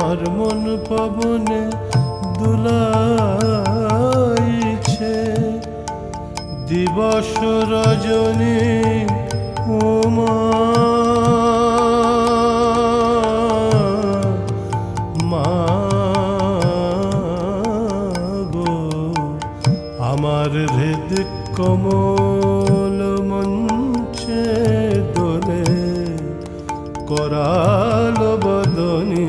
আমার মন পবনে দুলাইছে। দিবস রজনী উমা। আমার হৃদ কমল মঞ্চে দোলে করাল বদনি।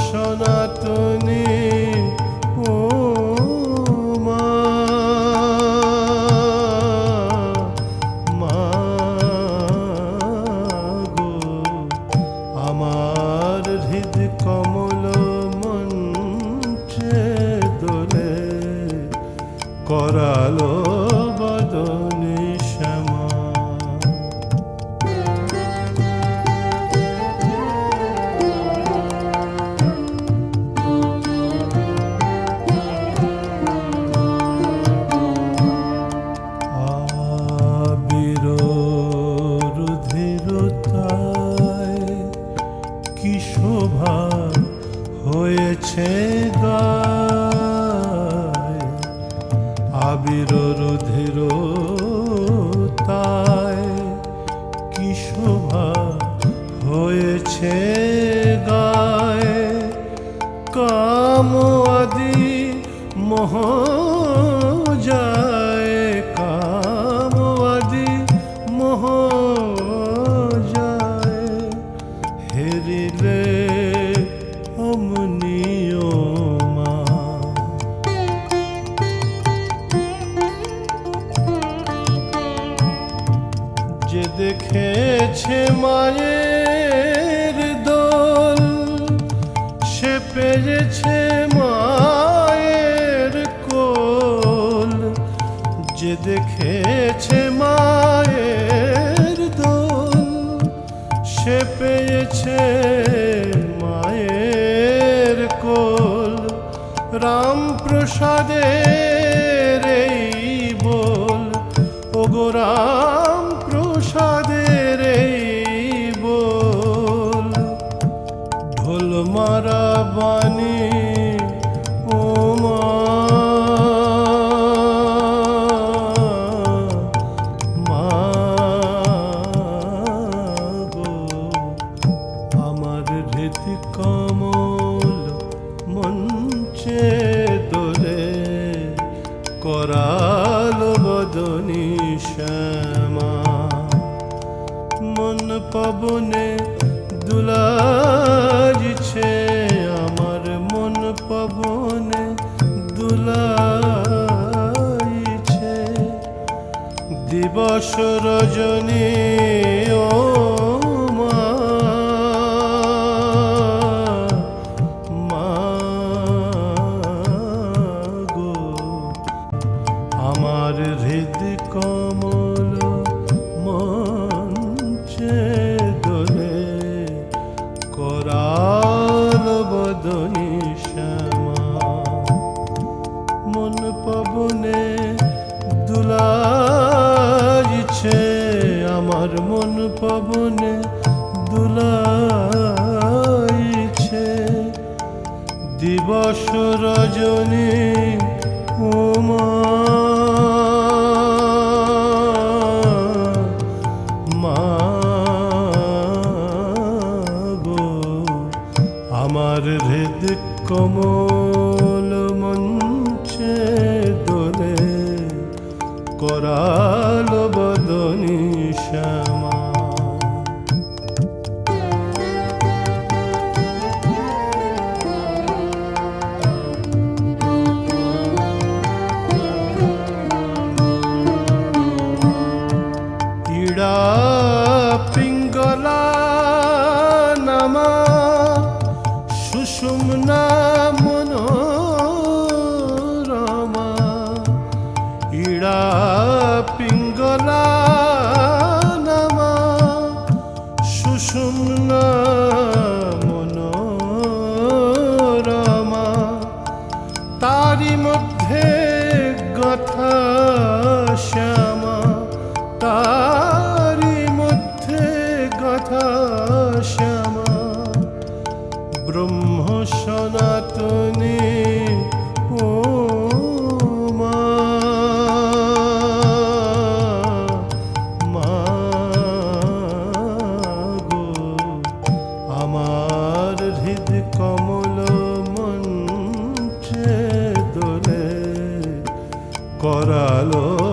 সনাতনী উমা মা গো হৃদ কমল করালো রুধিরতায় কি শোভা হয়েছে গায়? আবির রুধির তায় কি শোভা হয়েছে গায়? কাম আদি মোহ দেখেছে মায়ের দোল। সে পেয়েছে মায়ের কোল। যে দেখেছে মায়ের দোল, সে পেয়েছে মায়ের কোল। রাম প্রসাদের এই বল, ওগো ঢোল মারা বাণী ও মা মা আমার হৃদ মঞ্চে দোলে করাল বদনি শ্যামা। মন পবনে দুলাইছে পবনে দুলাইছে। দিবস রজনী উমা। আমার হৃদ কমল মঞ্চে দোলে করাল বদনী শ্যামা। তারি মধ্যে কথা শ্যামা তারি মধ্যে কথা শ্যামা। ব্রহ্ম সনাতনী মঞ্চে দোলে করালো।